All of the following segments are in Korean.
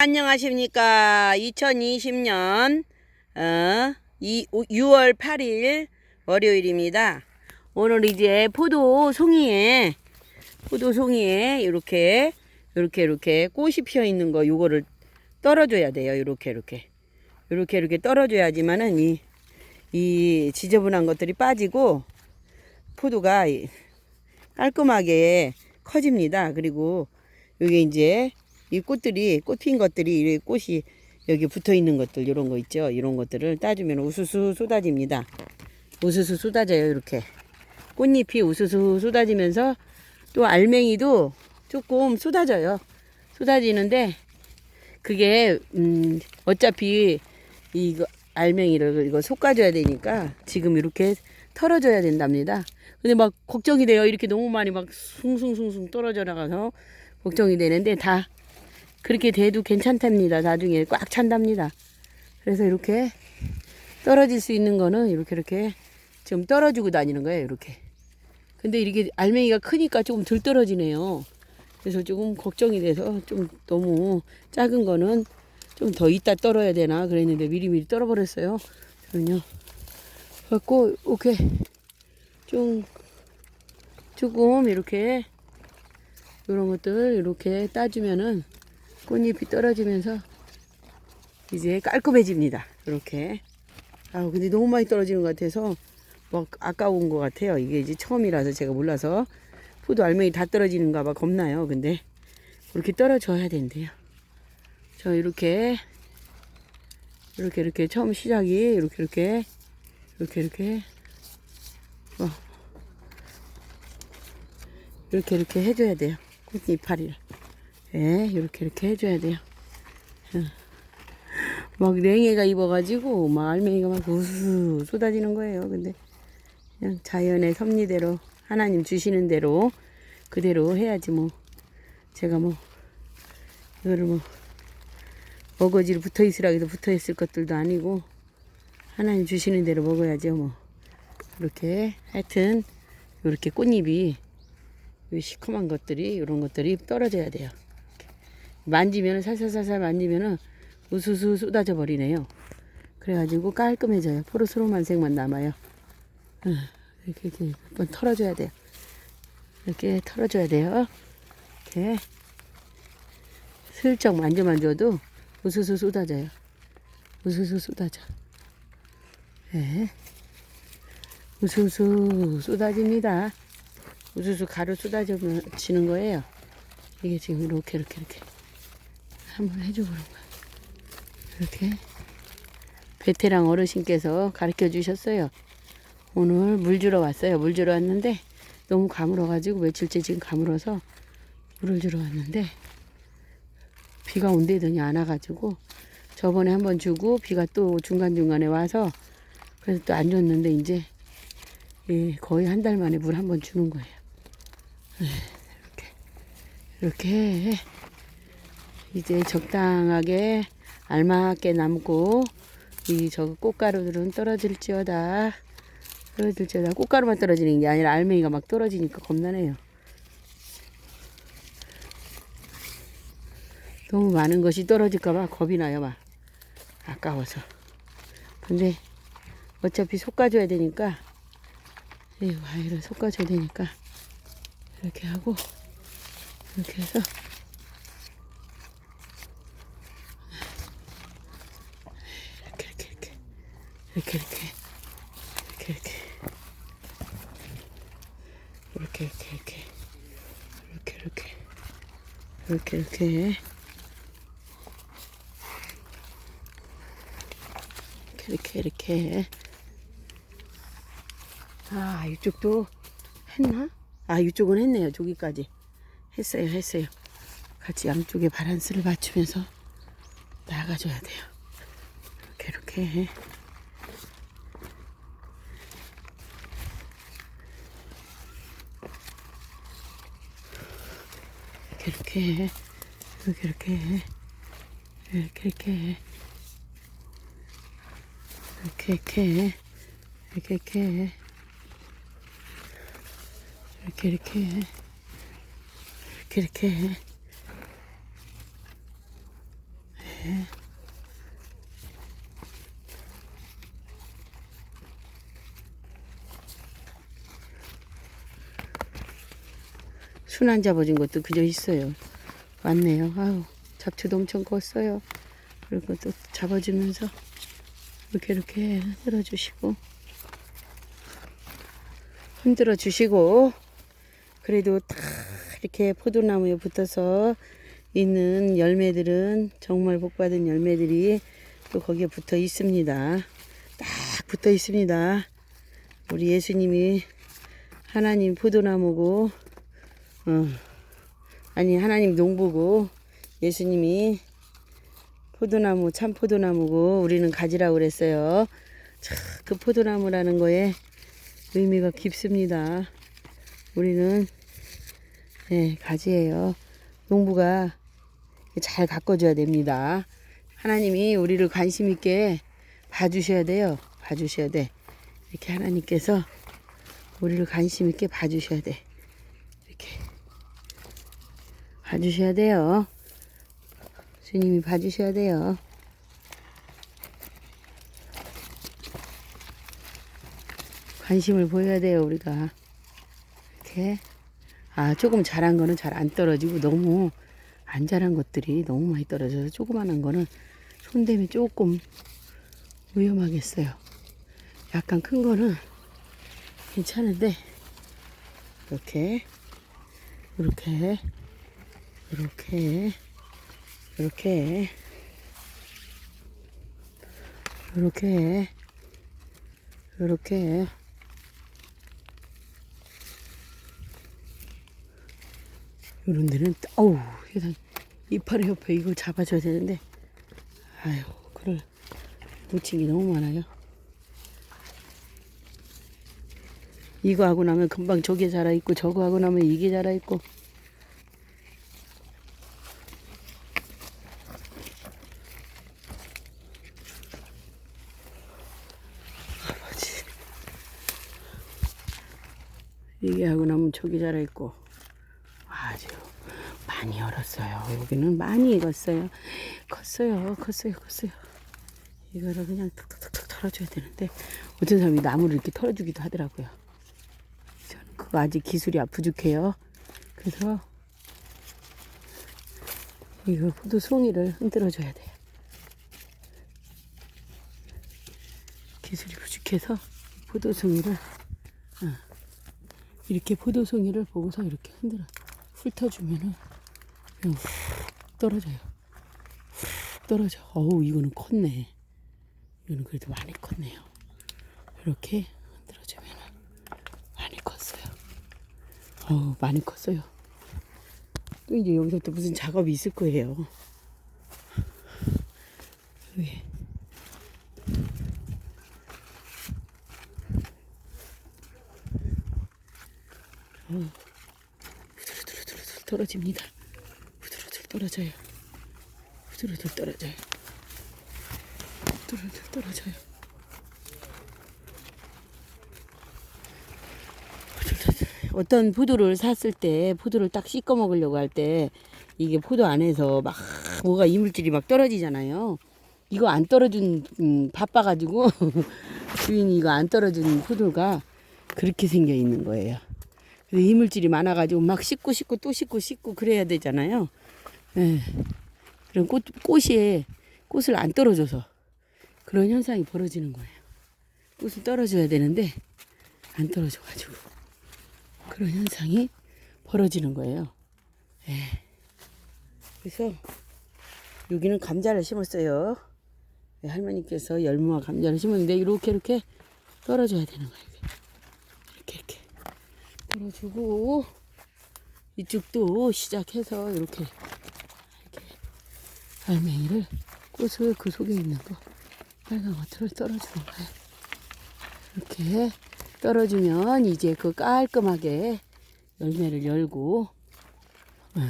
안녕하십니까. 2020년 어, 이, 6월 8일 월요일입니다. 오늘 이제 포도 송이에 포도 송이에 이렇게 이렇게 이렇게 꽃이 피어 있는 거 요거를 떨어줘야 돼요. 이렇게 이렇게 이렇게 이렇게 떨어줘야지만은 이, 이 지저분한 것들이 빠지고 포도가 이- 깔끔하게 커집니다. 그리고 여기 이제 이 꽃들이 꽃 핀 것들이 이 꽃이 여기 붙어 있는 것들 이런 거 있죠. 이런 것들을 따주면 우수수 쏟아집니다. 우수수 쏟아져요. 이렇게 꽃잎이 우수수 쏟아지면서 또 알맹이도 조금 쏟아져요. 쏟아지는데 그게 음 어차피 이거 알맹이를 이거 솎아줘야 되니까 지금 이렇게 털어줘야 된답니다. 근데 막 걱정이 돼요. 이렇게 너무 많이 막 숭숭숭숭 떨어져 나가서 걱정이 되는데 다 그렇게 돼도 괜찮답니다. 나중에 꽉 찬답니다. 그래서 이렇게 떨어질 수 있는 거는 이렇게 이렇게 지금 떨어지고 다니는 거예요. 이렇게. 근데 이렇게 알맹이가 크니까 조금 덜 떨어지네요. 그래서 조금 걱정이 돼서 좀 너무 작은 거는 좀 더 이따 떨어야 되나 그랬는데 미리미리 떨어버렸어요. 저는요. 갖고 이렇게 좀 조금 이렇게 이런 것들 이렇게 따주면은 꽃잎이 떨어지면서 이제 깔끔해집니다. 이렇게. 아 근데 너무 많이 떨어지는 것 같아서 막 아까운 것 같아요. 이게 이제 처음이라서 제가 몰라서 포도 알맹이 다 떨어지는가 봐 겁나요. 근데 그렇게 떨어져야 된대요. 저 이렇게 이렇게 이렇게 처음 시작이 이렇게 이렇게 이렇게 이렇게 어. 이렇게 이렇게 해줘야 돼요. 꽃 이파리를. 예, 이렇게 이렇게 해줘야 돼요. 어. 막 냉해가 입어가지고 막 알맹이가 막 우수 쏟아지는 거예요. 근데 그냥 자연의 섭리대로 하나님 주시는 대로 그대로 해야지 뭐 제가 뭐 이거를 뭐 먹어지로 붙어 있으라 해도 붙어 있을 것들도 아니고 하나님 주시는 대로 먹어야죠 뭐 이렇게 하여튼 이렇게 꽃잎이 이 시커먼 것들이 이런 것들이 떨어져야 돼요. 만지면은 살살살살 만지면은 우수수 쏟아져 버리네요. 그래가지고 깔끔해져요. 포르스로만색만 남아요. 어, 이렇게 이렇게 한번 털어줘야 돼요. 이렇게 털어줘야 돼요. 이렇게 슬쩍 만져만 줘도 우수수 쏟아져요. 우수수 쏟아져. 네. 우수수 쏟아집니다. 우수수 가루 쏟아지는 거예요. 이게 지금 이렇게 이렇게 이렇게 한번 해줘보는 거야. 이렇게 베테랑 어르신께서 가르쳐 주셨어요. 오늘 물 주러 왔어요. 물 주러 왔는데 너무 가물어가지고 며칠째 지금 가물어서 물을 주러 왔는데 비가 온대더니 안 와가지고 저번에 한번 주고 비가 또 중간중간에 와서 그래서 또 안 줬는데 이제 예, 거의 한 달 만에 물 한 번 주는 거예요. 예, 이렇게 이렇게 이제 적당하게 알맞게 남고 이 저 꽃가루들은 떨어질지어다 떨어질지어다 꽃가루만 떨어지는 게 아니라 알맹이가 막 떨어지니까 겁나네요. 너무 많은 것이 떨어질까봐 겁이 나요, 막. 아까워서. 근데 어차피 솎아줘야 되니까, 이 와이를 솎아줘야 되니까, 이렇게 하고, 이렇게 해서, 이렇게, 이렇게, 이렇게, 이렇게, 이렇게, 이렇게, 이렇게, 이렇게, 이렇게, 이렇게, 이렇게, 이렇게, 이렇게. 이렇게. 이렇게 아 이쪽도 했나? 아 이쪽은 했네요 저기까지. 했어요 했어요. 같이 양쪽에 바란스를 맞추면서 나가줘야 돼요. 이렇게 이렇게 이렇게 이렇게 해. 이렇게 이렇게 해. 이렇게 이렇게 해. 이렇게 이렇게 해. 이렇게 이렇게 해. 이렇게 이렇게 해. 이렇게 이렇게 해. 해. 순안 잡아준 것도 그저 있어요. 왔네요. 아우, 잡초도 엄청 컸어요. 그리고 또 잡아주면서 이렇게 이렇게 흔들어 주시고 흔들어 주시고 그래도 다 이렇게 포도나무에 붙어서 있는 열매들은 정말 복받은 열매들이 또 거기에 붙어 있습니다. 딱 붙어 있습니다. 우리 예수님이 하나님 포도나무고 어, 아니 하나님 농부고 예수님이 포도나무 참 포도나무고 우리는 가지라고 그랬어요. 참, 그 포도나무라는 거에 의미가 깊습니다. 우리는 네, 가지예요. 농부가 잘 가꿔줘야 됩니다. 하나님이 우리를 관심 있게 봐주셔야 돼요. 봐주셔야 돼. 이렇게 하나님께서 우리를 관심 있게 봐주셔야 돼. 이렇게 봐주셔야 돼요. 주님이 봐주셔야 돼요. 관심을 보여야 돼요, 우리가. 이렇게. 아, 조금 자란 거는 잘 안 떨어지고 너무 안 자란 것들이 너무 많이 떨어져서 조그만한 거는 손대면 조금 위험하겠어요. 약간 큰 거는 괜찮은데, 이렇게, 이렇게, 이렇게, 이렇게, 이렇게, 이렇게, 이런 데는 어우 세상 이파리 옆에 이거 잡아줘야 되는데. 아유 그걸 놓친 게 너무 많아요. 이거 하고 나면 금방 저게 자라 있고 저거 하고 나면 이게 자라 있고 아버지 이게 하고 나면 저게 자라 있고 아주 많이 얼었어요. 여기는 많이 익었어요. 컸어요. 컸어요. 컸어요. 이거를 그냥 툭툭툭툭 털어줘야 되는데 어떤 사람이 나무를 이렇게 털어주기도 하더라고요. 저는 그거 아직 기술이 부족해요. 그래서 이거 포도 송이를 흔들어줘야 돼요. 기술이 부족해서 포도 송이를 어, 이렇게 포도송이를 보고서 이렇게 흔들어 훑어주면은 그냥 훅 떨어져요. 훅 떨어져. 어우 이거는 컸네. 이거는 그래도 많이 컸네요. 이렇게 흔들어주면은 많이 컸어요. 어우 많이 컸어요. 또 이제 여기서 또 무슨 작업이 있을 거예요. 여기. 후두루두루두루 떨어집니다. 후두루두루 떨어져요. 후두루두루 떨어져요. 후두루두루. 어떤 포도를 샀을 때 포도를 딱 씻어 먹으려고 할 때 이게 포도 안에서 막 뭐가 이물질이 막 떨어지잖아요. 이거 안 떨어진 음, 바빠가지고 주인이 이거 안 떨어진 포도가 그렇게 생겨 있는 거예요. 그래서 이물질이 많아가지고 막 씻고 씻고 또 씻고 씻고 그래야 되잖아요. 예. 그럼 꽃, 꽃이 꽃을 안 떨어져서 그런 현상이 벌어지는 거예요. 꽃을 떨어져야 되는데 안 떨어져가지고 그런 현상이 벌어지는 거예요. 예. 그래서 여기는 감자를 심었어요. 예, 할머니께서 열무와 감자를 심었는데 이렇게 이렇게 떨어져야 되는 거예요. 이렇게 이렇게. 떨어주고 이쪽도 시작해서 이렇게 이렇게 알맹이를 꽃을 그 속에 있는 거 빨간 것들을 떨어주는 거예요. 이렇게 떨어주면 이제 그 깔끔하게 열매를 열고 어,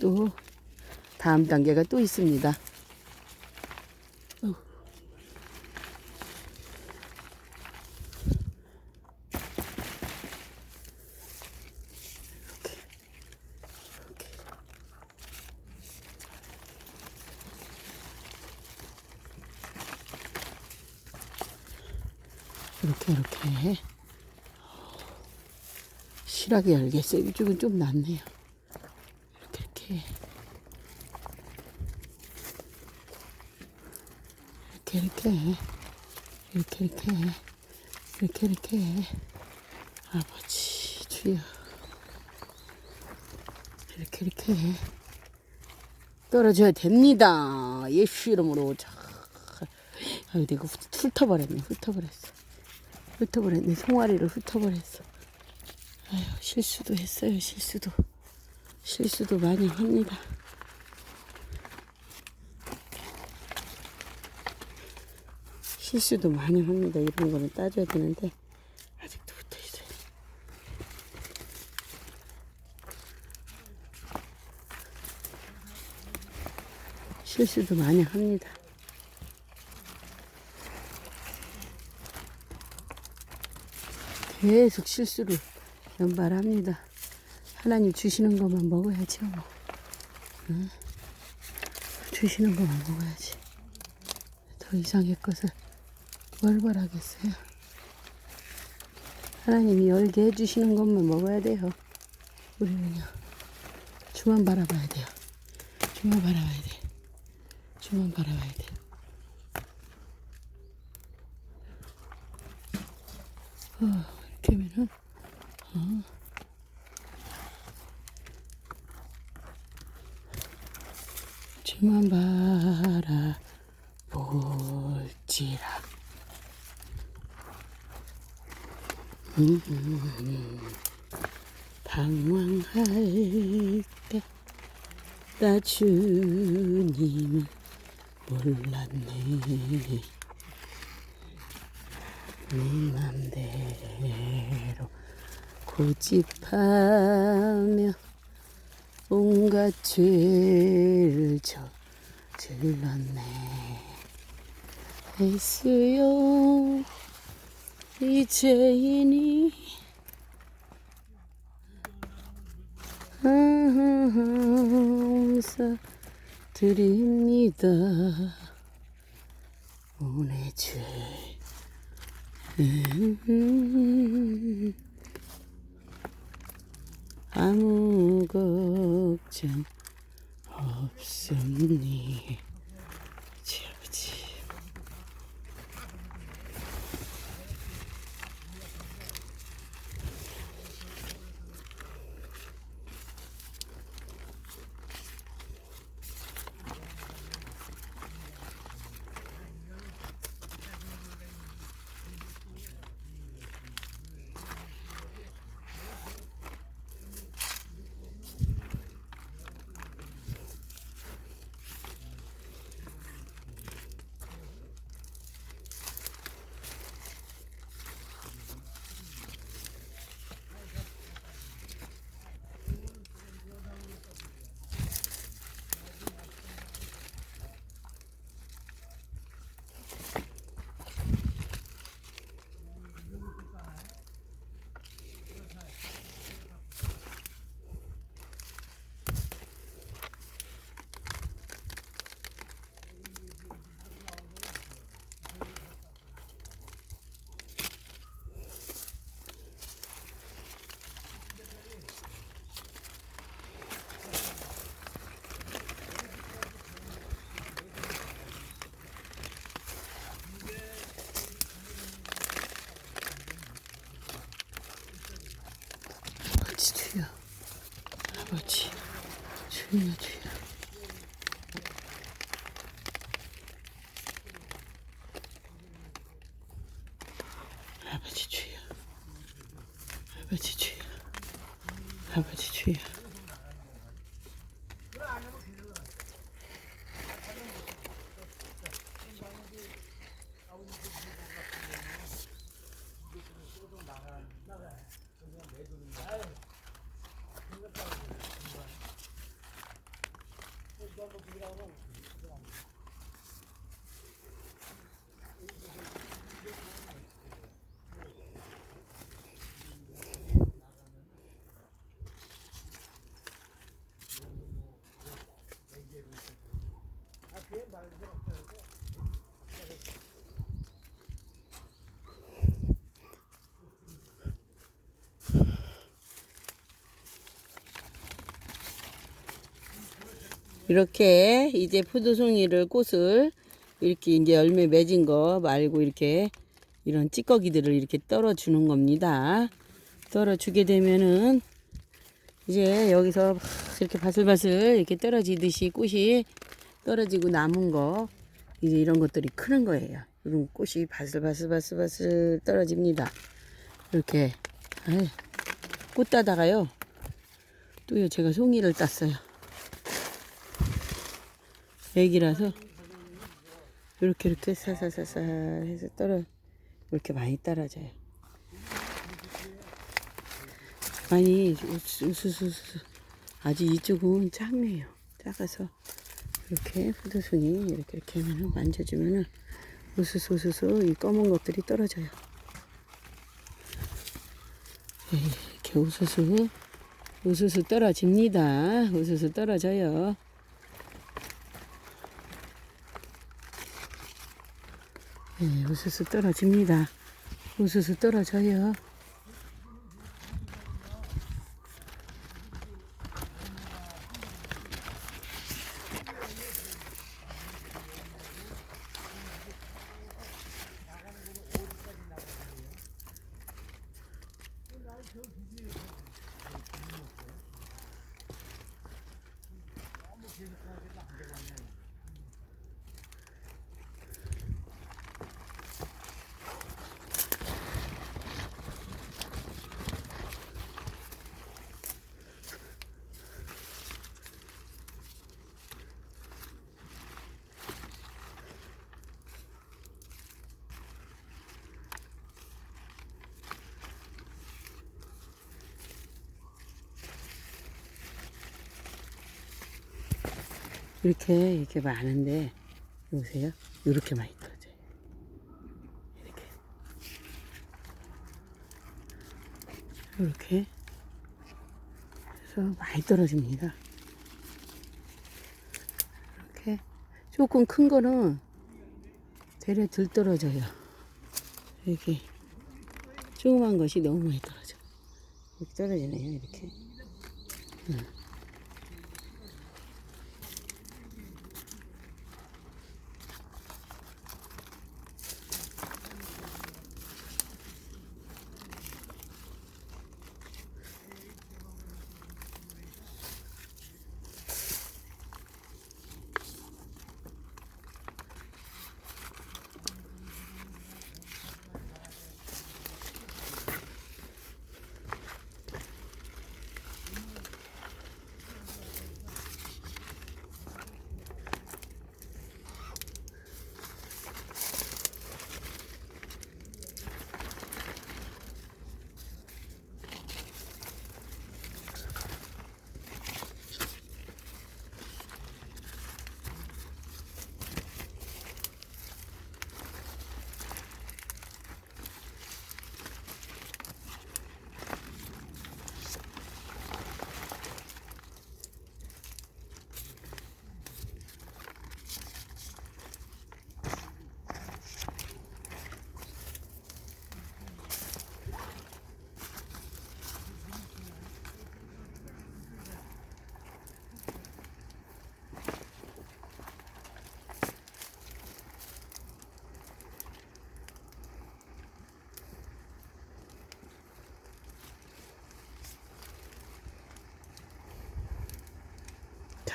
또 다음 단계가 또 있습니다. 네. 실하게 열겠어요. 이쪽은 좀 낫네요. 이렇게 이렇게 이렇게 이렇게 이렇게 이렇게 이렇게 이렇게. 아버지 주여 이렇게 이렇게 떨어져야 됩니다. 예수 이름으로 자. 아유, 이거 훑어버렸네. 훑어버렸어. 훑어버렸네 송아리를 훑어버렸어. 아유 실수도 했어요 실수도. 실수도 많이 합니다. 실수도 많이 합니다. 이런 거는 따져야 되는데 아직도 붙어 있어요. 실수도 많이 합니다 계속 실수를 연발합니다. 하나님 주시는 것만 먹어야죠. 뭐. 응? 주시는 것만 먹어야지. 더 이상의 것을 뭘 바라겠어요. 하나님이 열게 해주시는 것만 먹어야 돼요. 우리는요. 주만 바라봐야 돼요. 주만 바라봐야 돼. 주만 바라봐야 돼. 어, 주만 바라 볼지라. 음, 방황할 때나 주님을 몰랐네. 내 맘대로 고집하며 온갖 죄를 저질렀네. 예수여 이제이니 감사 드립니다. 오늘 죄. 음, 아무 걱정 없습니 我去。来不及去呀来不及去呀来不及去呀 이렇게 이제 포도송이를 꽃을 이렇게 이제 열매 맺은 거 말고 이렇게 이런 찌꺼기들을 이렇게 떨어주는 겁니다. 떨어주게 되면은 이제 여기서 막 이렇게 바슬바슬 이렇게 떨어지듯이 꽃이 떨어지고 남은 거 이제 이런 것들이 크는 거예요. 이런 꽃이 바슬바슬바슬바슬 떨어집니다. 이렇게 꽃 따다가요. 또요 제가 송이를 땄어요. 애기라서 이렇게 이렇게 사사사사 해서 떨어 이렇게 많이 떨어져요. 많이 우수수수 아주 이쪽은 작네요. 작아서 이렇게 포도송이 이렇게 이렇게 하면은 만져주면은 우수수 우수수 이 검은 것들이 떨어져요. 네, 이렇게 우수수 우수수 떨어집니다. 우수수 떨어져요. 네, 우수수 떨어집니다. 우수수 떨어져요. 이렇게 이렇게 많은데 보세요. 이렇게 많이 떨어져요. 이렇게 이렇게 해서 많이 떨어집니다. 이렇게 조금 큰 거는 대래 들 떨어져요. 이렇게 조그만 것이 너무 많이 떨어져. 이렇게 떨어지네요. 이렇게.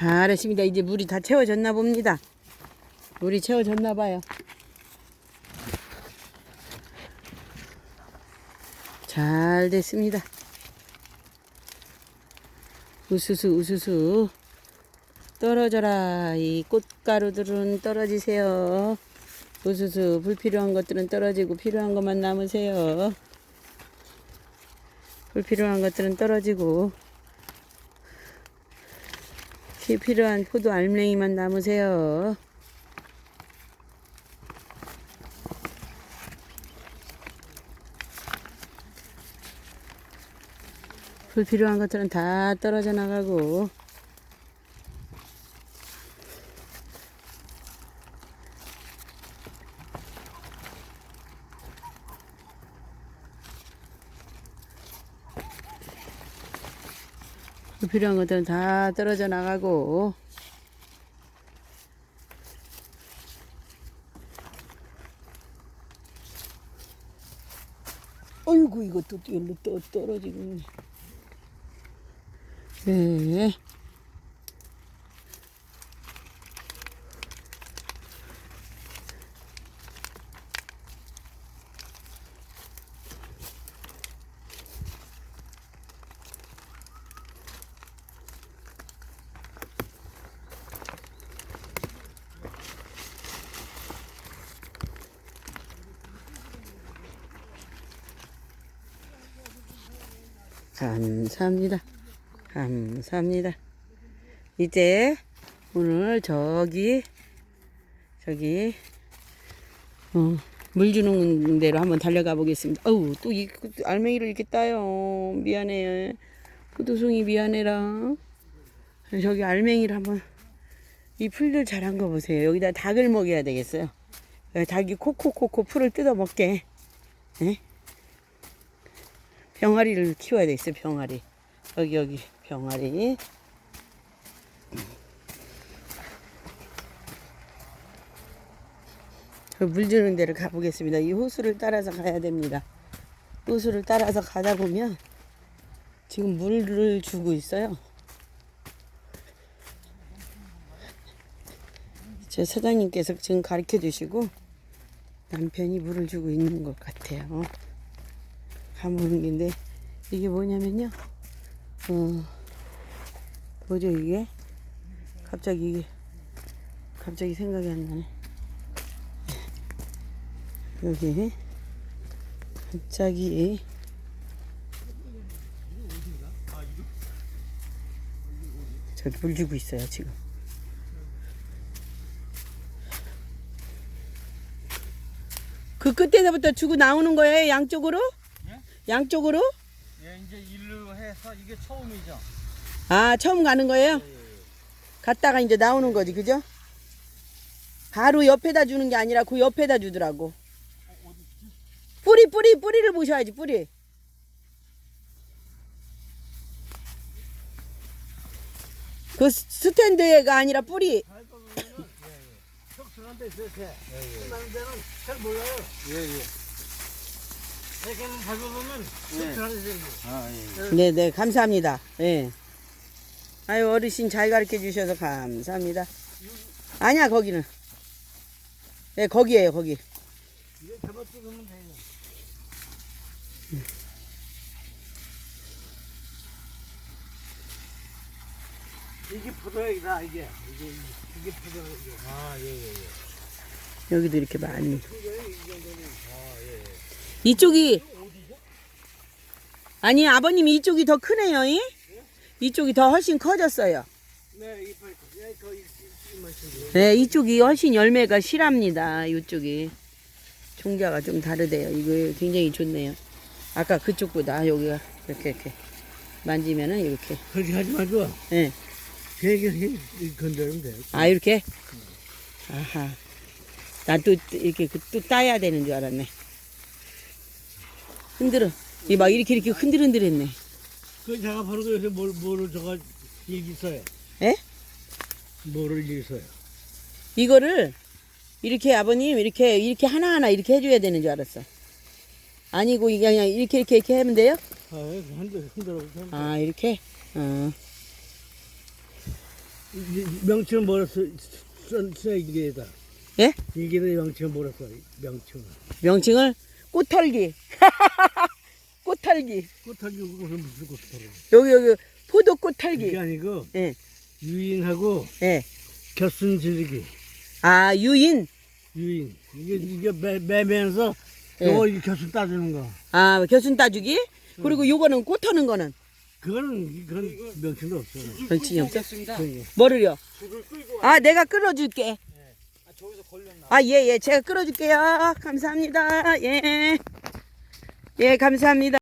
잘했습니다. 이제 물이 다 채워졌나 봅니다. 물이 채워졌나 봐요. 잘 됐습니다. 우수수 우수수 떨어져라 이 꽃가루들은 떨어지세요. 우수수 불필요한 것들은 떨어지고 필요한 것만 남으세요. 불필요한 것들은 떨어지고 피 필요한 포도 알맹이만 남으세요. 불필요한 것들은 다 떨어져 나가고 필요한 것들은 다 떨어져 나가고 어이구 이것도 또 떨어지고 네. 감사합니다. 감사합니다. 이제 오늘 저기 저기 어, 물 주는 데로 한번 달려가 보겠습니다. 어우 또 이 알맹이를 이렇게 따요. 미안해. 포도송이 미안해라. 저기 알맹이를 한번 이 풀들 자란 거 보세요. 여기다 닭을 먹여야 되겠어요. 예, 닭이 코코코코 풀을 뜯어 먹게. 예? 병아리를 키워야 되겠어요. 병아리. 여기 여기 병아리. 그물 주는 데를 가보겠습니다. 이 호수를 따라서 가야 됩니다. 호수를 따라서 가다 보면 지금 물을 주고 있어요. 제 사장님께서 지금 가르쳐 주시고 남편이 물을 주고 있는 것 같아요. 가보는 긴데 이게 뭐냐면요. 어 뭐죠 이게? 갑자기 이게 갑자기 생각이 안 나네. 여기 갑자기 저기 물 주고 있어요 지금. 그 끝에서부터 주고 나오는 거예요 양쪽으로? 예? 양쪽으로? 예, 이제 일로 해서 이게 처음이죠. 아 처음 가는 거예요? 갔다가 이제 나오는 거지 그죠? 바로 옆에다 주는 게 아니라 그 옆에다 주더라고 뿌리 뿌리 뿌리를 보셔야지 뿌리 그 스- 스탠드가 아니라 뿌리. 예, 예. 밟아보면 생기. 아, 예. 네 네 감사합니다 예. 아유 어르신 잘 가르쳐 주셔서 감사합니다 아니야 거기는 네 거기에요 거기 이게 잡아 찍으면 돼요. 이게 포도액이다, 이게. 이게, 이게 포도액이야. 아, 예, 예, 예. 여기도 이렇게 많이 아, 예, 예. 이쪽이 아니 아버님 이쪽이 더 크네요 이? 이쪽이 더 훨씬 커졌어요 네, 맛이. 네 이쪽이 훨씬 열매가 실합니다 이쪽이 종자가 좀 다르대요 이거 굉장히 좋네요 아까 그쪽보다 여기가 이렇게 이렇게 만지면은 이렇게 그렇게 하지 말고, 예. 되게 건드리면 돼. 아 이렇게 아하 난또 이렇게 그또 따야 되는 줄 알았네 흔들어 이 막 이렇게 이렇게 흔들흔들 했네 그 제가 바로 그래서 뭘, 뭐를 저가 일기 써요. 예? 뭐를 일기 써요. 이거를 이렇게 아버님 이렇게 이렇게 하나하나 이렇게 해줘야 되는 줄 알았어. 아니고 이게 그냥 이렇게 이렇게 이렇게 하면 돼요? 아, 흔들, 흔들어. 아 이렇게. 어. 명칭은 뭐라 써, 써, 써, 이게다. 예? 이게다 명칭은 뭐라 써, 명칭은. 명칭을 꽃털기. 꽃털기. 꽃하기 무슨 무슨 꽃하고. 여기 여기 포도 이게 꽃털기. 아니고, 예. 유인하고 예. 겨순 질리기. 아 유인. 유인. 이게, 이게 매, 매면서, 예. 요거 이 겨순 따주는 거. 아 겨순 따주기. 그리고 요거는 꽃 터는 거는 그거는, 그건 명칭도 없어. 명칭이 없어. 뭐를요? 아 내가 끌어줄게. 아, 예, 예. 제가 끌어줄게요. 감사합니다. 예. 예, 감사합니다.